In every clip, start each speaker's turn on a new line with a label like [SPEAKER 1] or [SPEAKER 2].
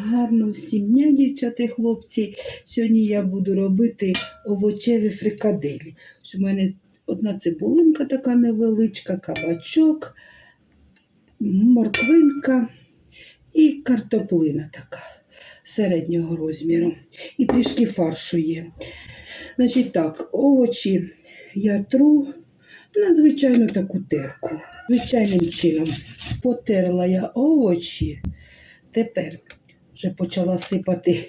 [SPEAKER 1] Гарно всім дня, дівчата і хлопці. Сьогодні я буду робити овочеві фрикаделі. Ось у мене одна цибулинка така невеличка, кабачок, морквинка і картоплина така середнього розміру. І трішки фаршу є. Значить так, овочі я тру на звичайну таку терку. Звичайним чином потерла я овочі. Тепер вже почала сипати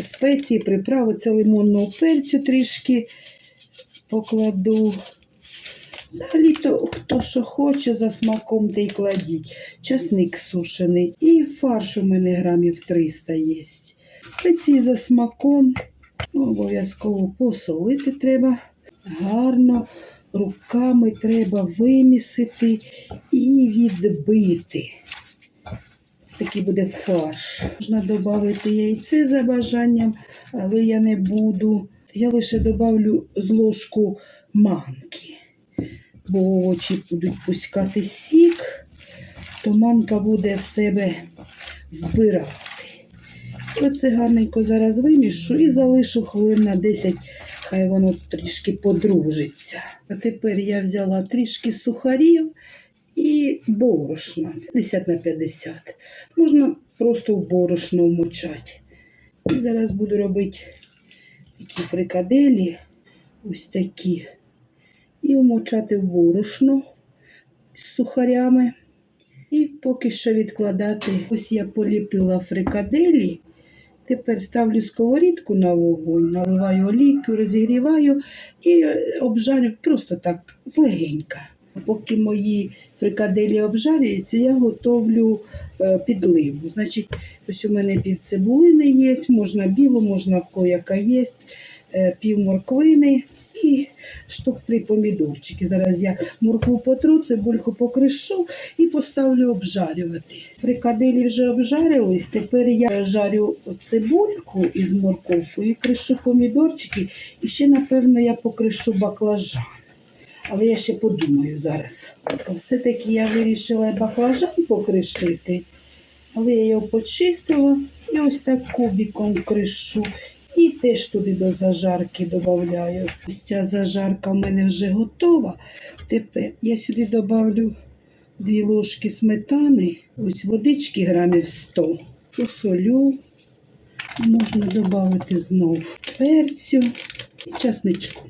[SPEAKER 1] спеції, приправи, це лимонного перцю трішки покладу. Взагалі-то, хто що хоче, за смаком та й кладіть. Часник сушений. І фарш у мене грамів 300 є. Спеції за смаком. Обов'язково посолити треба. Гарно руками треба вимісити і відбити. Такий буде фарш. Можна додати яйце за бажанням, але я не буду. Я лише додавлю з ложку манки, бо овочі будуть пускати сік, то манка буде в себе вбирати. Оце гарненько зараз вимішу і залишу хвилин на 10, хай воно трішки подружиться. А тепер я взяла трішки сухарів і борошна 50 на 50. Можна просто в борошно вмочати. І зараз буду робити такі фрикаделі, ось такі. І вмочати в борошно з сухарями. І поки що відкладати. Ось я поліпила фрикаделі. Тепер ставлю сковорідку на вогонь, наливаю олійку, розігріваю і обжарю просто так злегенька. Поки мої фрикаделі обжарюються, я готовлю е, підливу. Значить, ось у мене пів цибулини є, можна білу, можна в кого яка є, е, пів морквини і штук три помідорчики. Зараз я моркву потру, цибульку покришу і поставлю обжарювати. Фрикаделі вже обжарились, тепер я жарю цибульку із морковкою і кришу помідорчики. І ще, напевно, я покришу баклажан. Але я ще подумаю зараз. Все-таки я вирішила баклажан покришити, але я його почистила і ось так кубиком кришу. І теж туди до зажарки додаю. Ось ця зажарка в мене вже готова. Тепер я сюди додавлю дві ложки сметани, ось водички грамів 100, посолю. Можна додати знов перцю і часничку.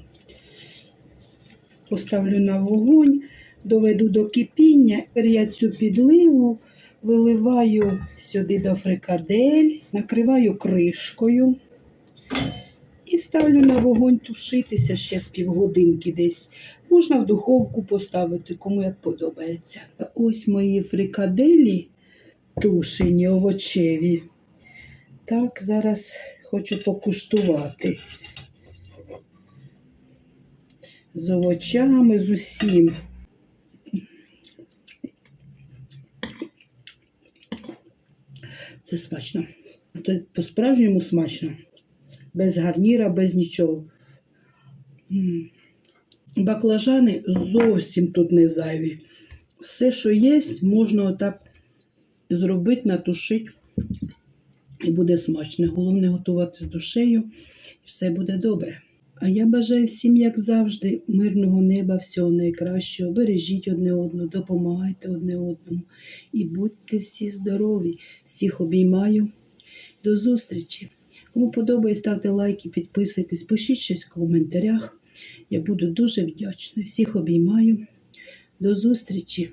[SPEAKER 1] Поставлю на вогонь, доведу до кипіння. Тепер я цю підливу виливаю сюди до фрикадель, накриваю кришкою і ставлю на вогонь тушитися ще з півгодинки десь. Можна в духовку поставити, кому як подобається. Ось мої фрикаделі тушені, овочеві. Так, зараз хочу покуштувати. З овочами, з усім. Це смачно. Це по-справжньому смачно. Без гарніра, без нічого. Баклажани зовсім тут не зайві. Все, що є, можна отак зробити, натушити. І буде смачно. Головне готувати з душею, і все буде добре. А я бажаю всім, як завжди, мирного неба, всього найкращого. Бережіть одне одного, допомагайте одне одному. І будьте всі здорові. Всіх обіймаю. До зустрічі. Кому подобається, ставте лайки, підписуйтесь, пишіть щось в коментарях. Я буду дуже вдячна. Всіх обіймаю. До зустрічі!